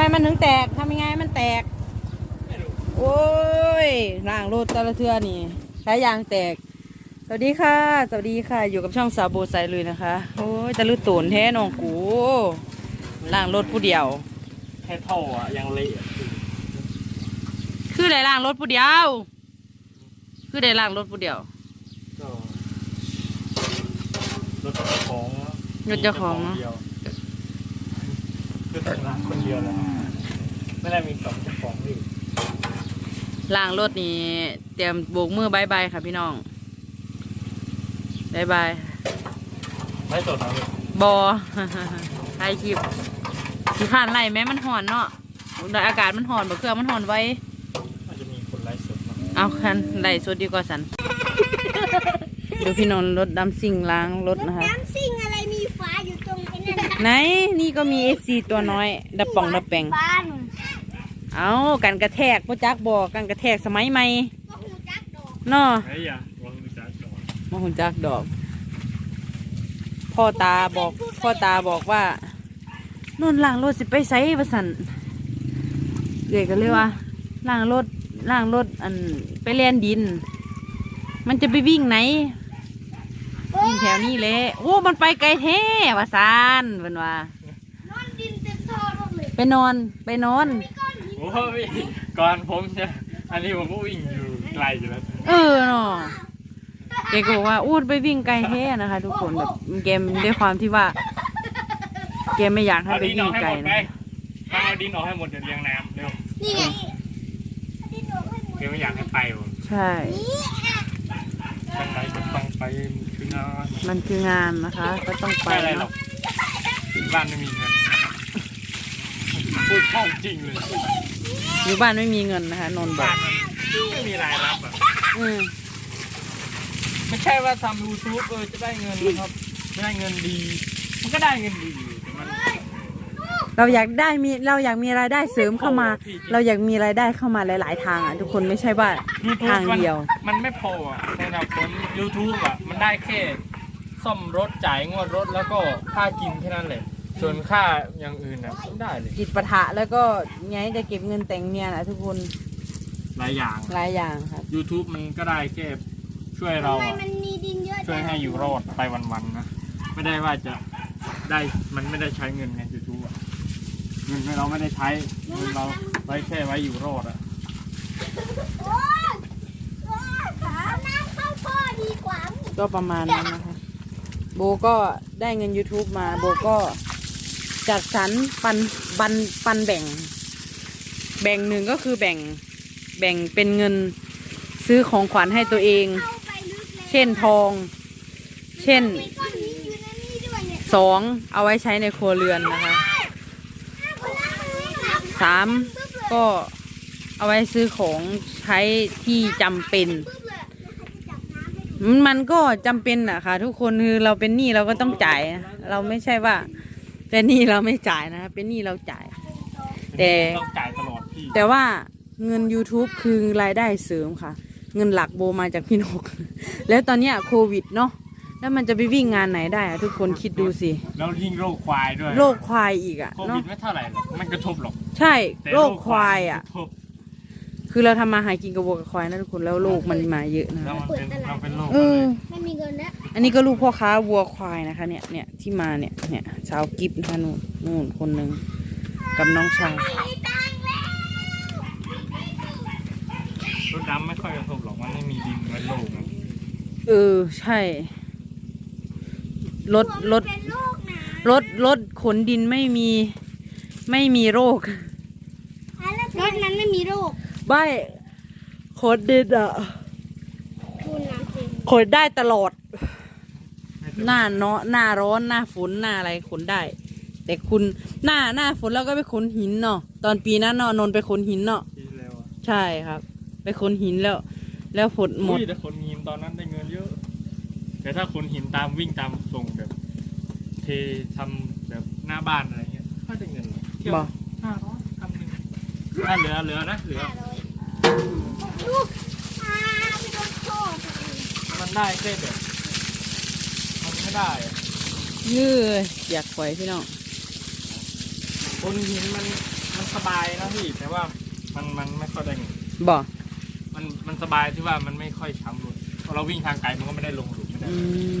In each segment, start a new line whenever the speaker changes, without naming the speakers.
ไมมันถึงแตกทำยังไงให้มันแตก โอ้ยล่างรถแต่ละเทือนี่ใช้ยางแตก สวัสดีค่ะ สวัสดีค่ะ อยู่กับช่องสาวโบไซเลยนะคะ โอ้ยตะลุตูนแท้น้องกูล่างรถผู้เดียว
แค่ท่ออะยังเละอะ
คือได้ล่างรถผู้เดียว คือได้ล่างรถผู้เดียว
ก็รถเจ้าของ
รถเจ้าของเนอะ
มีเจ้าของเดียวคือทำงานคนเดียวแหละไม่ได้มีสองเจ้าของนี่
ล่างรถนี่เตรียมโบกมือบายบายค่ะพี่น้องบายบาย
ไม่สดนะพี่
บอ ถ่ายคลิปที่ผ่านไล่แม้มันหอนเนาะอากาศมันหอนบ่เครื่องมันหอนไว้
อาจจะมีคนไลฟ์สดมา
เอาคันไล่สดดีกว่าสัน เดี๋ยวพี่นอนรถดำสิ่งล้างรถนะคะ
น้ำซิ่งอะไรมีฟ้าอยู่ตรง ไอ้นั่นน่ะ
ไหนนี่ก็มีเอซีตัวน้อยดับป่องดับแปง
ฟ้าหนู
เอากันกระแทกพ่อจักบอกกันกระแทกสมัยใหม่
ก็หูจักดอก
เนาะ
ไอ้ยะวางมือจักก่อน
มาหุ่นจักดอก พ่อตาบอกพ่อตาบอกว่านนล้างรถสิไปไสประสันเด็กก็เลยว่าล้างรถล้างรถอันไปเลียนดิน มันจะไปวิ่งไหน วิ่งแถวนี้แหละโอ้มันไปไกลแท้ว่าซานเป็นว่า
นอนดินเต็มท่อรถเลย
ไปนอนไปนอน
มีก้อนหิน
โอ้ยก่อนผมจะอันนี้ผมก็วิ่งอยู่ไกลอยู่แล้ว
เออเนาะแกก็บอกว่าอู้ไปวิ่งไกลแท้นะคะ ทุกคนแบบแกมด้วยความที่ว่า แกไม่อยากให้
เอา
ไป
ดินอ
วิ่
องกให้
ไกล
หมดไป
นะ
เอาดินออกให้หมดเดี๋ยวเลี้ยงน้ำเร็ว
นี่ไงดินออกให้หมด
เดี๋ยวไม่อยากให้ไปผม
ใช่
นี่ อะ
ทางไหนก็ต้องไปคืองาน
มันคืองานนะคะ ก็ต้องไป
ไม่อะไรหรอ
เนาะ
กบ้านไม่มีเงินพูดความจริงเลย
อยู่บ้านไม่มีเงินนะคะนนท์บอ
บ้ากนมันไม่มีรายรับอะ
อืม
ไม่ใช่ว่าทำยูทูบเออจะได้เงินนะครับไม่ได้เงินดี มันก็ได้เงินดีอยู่แต่มัน
เราอยากได้มีเราอยากมีรายได้เสริมเข้ามา
โอ้โหพี่
เราอยากมีรายได้เข้ามาหลาย ๆ ทางอะทุกคนไม่ใช่ว่า
YouTube
ทางเดียว
มันมันไม่พออะสำหรับคน YouTube อะ มันได้แค่ซ่อมรถจ่ายงวดรถแล้วก็ค่ากินแค่นั้นเลย ส่วนค่าอย่างอื่นอะไม่ได้เลย
จิตปะทะแล้วก็ไงจะเก็บเงินแต่งเมียนะทุกคน
หลายอย่าง
หลายอย่างครับ
YouTube มันก็ได้แค่ช่วย
ทำ
เรา
ไม
อะ
มันมีดินเยอะ
ช่วยให้อยู่รอดไปวันๆนะ ไม่ได้ว่าจะได้มันไม่ได้ใช้เงินไง YouTube อะ เงินเราไม่ได้ใช้เงินเราไว้แค่ไว้อยู่รอดอะ
โอ้ยโอ้ยขาน้ำเข้าท่อดีกว่า
ก็ประมาณนั้นนะคะ โบก็ได้เงิน YouTube มา โบก็จัดสรรปันปันปันแบ่ง แบ่งหนึ่งก็คือแบ่งแบ่งเป็นเงินซื้อของขวัญให้ตัวเอง
เข้าไปลึกเลย
เช่นทอง เช่น
มีก้อนหินอยู่ในนี้ด้วยเนี่ย
สองเอาไว้ใช้ในครัวเรือนนะคะ สามก็เอาไว้ซื้อของใช้ที่จำเป็น
ปึ๊บเลยแล้วใครจะจับน้ำให้ดู
มันก็จำเป็นอะค่ะ ทุกคนคือเราเป็นหนี้เราก็ต้องจ่ายนะเราไม่ใช่ว่า เป็นหนี้เราไม่จ่ายนะคะเป็นหนี้เราจ่าย แต่
ต้องจ่ายตลอดพี่
แต่ว่าเงิน YouTube คือรายได้เสริมค่ะ เงินหลักโบมาจากพี่นก แล้วตอนเนี้ยโควิดเนาะ แล้วมันจะไปวิ่งงานไหนได้อะทุกคนคิดดูสิ
แล้วยิ่งโรคควายด้วย
โรคควายอีกอะ
โค
เนาะ
วิดไม่เท่าไหร่หรอกมันกระทบหรอก
ใช่
แต่
โรคควายอะ
กระทบ
คือเราทำมาหากินกับวัวกับควายนะทุกคนแล้วโรคมันมาเยอะนะ
แล้วมันเป็นเราเป็นโรค
เอ
อะไร
อ
ไม่มีเงินแล้ว
อันนี้ก็ลูกพ่อค้าวัวควายนะคะเนี่ยเนี่ยที่มาเนี่ยเนี่ยสาวกิฟนะคะนู่นนู่นคนหนึ่งกับน้องชาย
มีตังค์แล้ว
รถดำไม่ค่อยกระทบหรอกมันไม่มีดินไว้โรคอะ
เออใช่ รถรถ
เป็นโรคนะ
รถรถขนดินไม่มีไม่มีโรค
รถนั้นไม่มีโรค
ไม่ขนดินอะ
คุณน้ำเต็ม
ขนได้ตลอด หน้าเนาะหน้าร้อนหน้าฝนหน้าอะไรขนได้ แต่คุณหน้าหน้าฝนแล้วก็ไปขนหินเนาะตอนปีนั้นเนาะนนท์ไปขนหินเนาะ
ที่แล้วอะ
ใช่ครับ ไปขนหินแล้ว แล้วฝนหมด
อุ้ยแต่คนหินตอนนั้นได้เงินเยอะ แต่ถ้าคนหินตามวิ่งตามส่งแบบเททำแบบหน้าบ้านอะไรเงี้ยก็ได้เงินเที่ยว
บอก
ห้าร้อยคำหนึ่งถ้าเหลือเหลือนะเหลือ
ลูกอ่าไปโดนโทษ
มันได้แค่แบบมันไม่ได้อะ
ยื้ออยากปล่อยพี่น้อง
คนหินมันมันมันสบายนะพี่ แต่ว่ามันมันไม่ค่อยได้เงิน
บ่
มันมันสบายที่ว่ามันไม่ค่อยช้ำรถพอเราวิ่งทางไกลมันก็ไม่ได้ลงหลุมไม่ได้
อืม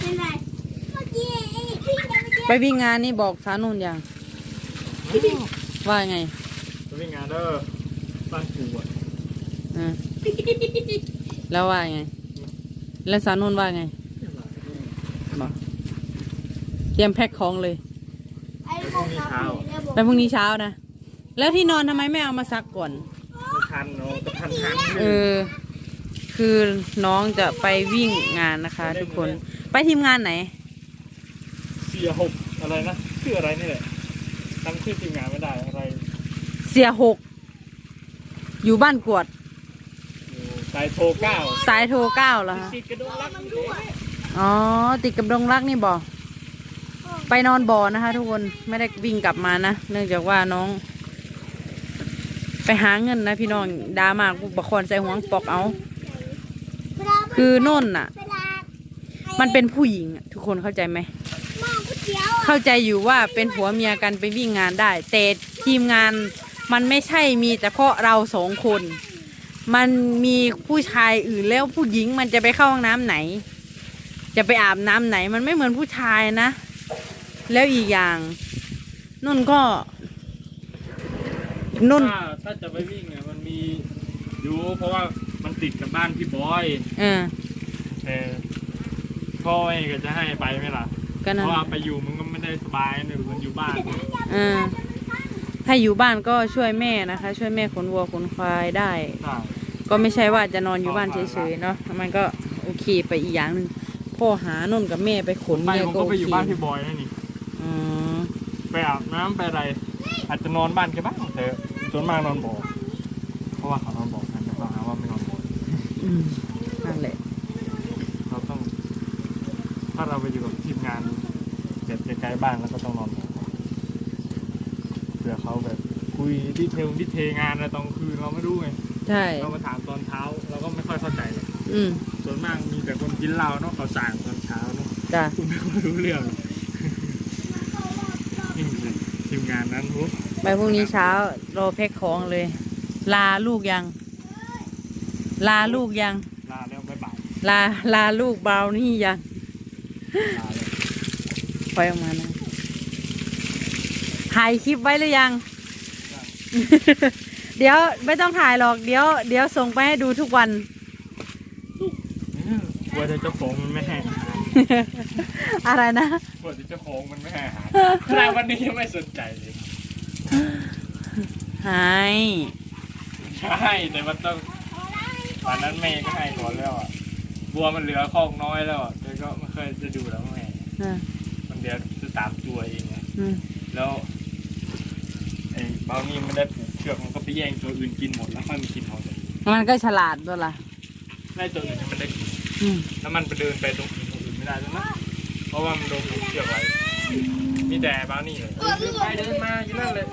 เป็นไรเมื่อกี้ไอ้ที่ยังไม่เจอ
ไปวิ่งงานนี่บอกสาวนุ่นยังว่าไง
ไปวิ่งงานเด้อบ้านกูอะ
อ่าแล้วว่าไง แล้วสาวนุ่นว่าไงบอกเตรียมแพ็คของเลย
ไอ้บอกครับแล้วบอก
ไปพรุ่งนี้เช้านะ แล้วที่นอนทำไมไม่เอามาซักก่อน
ไม่ ทันเนาะก็ทันทัน
เออ คือน้องจะไปวิ่งงานนะคะ ทุกคน ไปทีมงานไหน
เสียหกอะไรนะชื่ออะไรนี่แหละจำชื่อทีมงานไม่ได้อะไร
เสียหก อยู่บ้านกวด
อยู่สายโทรเก้า
สายโทรเก้าเหรอคะ
ติดกระโดดรักนี่เลย
อ๋อ ติดกับดงรักนี่บ่ไปนอนบ่อนะคะ ทุกคน ไม่ได้วิ่งกลับมานะ เนื่องจากว่าน้อง ไปหาเงินนะพี่น้องดามากบคอนใส่หัวปอกเอา คือโน่นน่ะ มันเป็นผู้หญิงทุกคนเข้าใจไหม เข้าใจอยู่ว่าเป็นผัวเมียกันไปวิ่งงานได้ แต่ทีมงานมันไม่ใช่มีแต่เพราะเราสองคน มันมีผู้ชายอื่นแล้วผู้หญิงมันจะไปเข้าห้องน้ำไหน จะไปอาบน้ำไหน มันไม่เหมือนผู้ชายนะ แล้วอีกอย่างนุ่นก็ นุ่น
ถ้าถ้าจะไปวิ่งเนี่ยมันมีอยู่เพราะว่ามันติดกับบ้านพี่บอย
เออ
แต่พ่อเองก็จะให้ไปไหมล่ะ
ก็
เพ
นั่น
ราะว่าไปอยู่มันก็ไม่ได้สบายเนี่ยมันอยู่บ้าน
เออถ้าอยู่บ้านก็ช่วยแม่นะคะ ช่วยแม่ขนวัวขนควายได้
ใช่
ก็ไม่ใช่ว่าจะนอนอยู่บ้านเฉยๆเนาะ มันก็โอเคไปอีกอย่างหนึ่งพ่อหานุ่นกับแม่ไปขน
ไป
เนี่ย
ผม
ก็
ก็
โอ
ไป
เค
อยู่บ้านพี่บอยนั่นนี่
อืม
ไปอาบน้ำไปอะไร อาจจะนอนบ้านแกบ้างแต่ส่วนมากนอนบ่อเพราะว่าเขานอนบ่อกันแต่เขาหาว่าไม่นอนบ่อ
อืมนั่นแหละ
เราต้อง ถ้าเราไปอยู่กับทีมงานแบบไกลๆบ้านแล้วก็ต้องนอนบ่อเผื่อเขาแบบคุยดีเทลดีเทลงานอะไรตอนคืนเราไม่รู้ไง
ใช่
เรามาถามตอนเช้าเราก็ไม่ค่อยเข้าใจเลย
อืม
ส่วนมากมีแต่คนกินเหล้าเนาะเขาสั่งตอนเช้าเนาะ
จ้ะ
คุณไม่ค่อยรู้เรื่องนี่คือทีม งานนั้นรู้
ไปพรุ่งนี้เช้ารอแพ็คของเลย ลาลูกยัง ลาลูกยัง
ลาแล้วบ๊ายบาย
ลาลาลูกเบานี่ยัง
ลาเลย
ปล่อยออกมานะถ่ายคลิปไว้หรือยัง เดี๋ยวไม่ต้องถ่ายหรอก เดี๋ยว เดี๋ยวส่งไปให้ดูทุกวัน
กลัวแต่เจ้าของมันไม่ให้ อาหาร
อะไรนะ
กลัวแต่เจ้าของมันไม่ให้อาหารขนาดวันนี้ยังไม่สนใจเลย
หาย
ใช่แต่มันต้องตอนนั้นแม่ก็ให้ก่อนแล้วอะบัวมันเหลือคอกน้อยแล้วอะแต่ก็ไม่เคยจะดูแล้วแม่
อะ
มันเดี๋ยวจะตามตัวเองไง
อืม
แล้วไอ้เบานี่มันได้ผูกเชือกมันก็ไปแย่งตัวอื่นกินหมดแล้วค่อยมากินของตัวเอง
มันก็ฉลาดด้วยล่ะ
ได้ตัวอื่นมันได้กิน
อืม
แล้วมันไปเดินไปตรงอื่นตรงอื่น ไม่ได้แล้วนะเพราะว่ามันโดนผูกเชือกไว้มีแต่เบานี่เลยเดินไปเดินมาอยู่นั่นเลย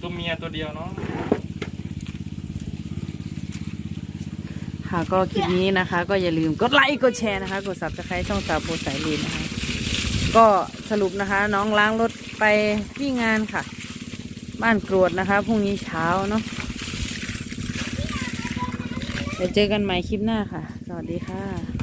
ตัวเมียตัวเดียวเนาะ
ค่ะก็คลิปนี้นะคะ ก็อย่าลืมกดไลค์กดแชร์นะคะ กด subscribe ช่องสาวโพสายลีนนะคะ ก็สรุปนะคะ น้องล้างรถไปที่งานค่ะ บ้านกรวดนะคะพรุ่งนี้เช้าเนาะเดี๋ยวเจอกันใหม่คลิปหน้าค่ะ สวัสดีค่ะ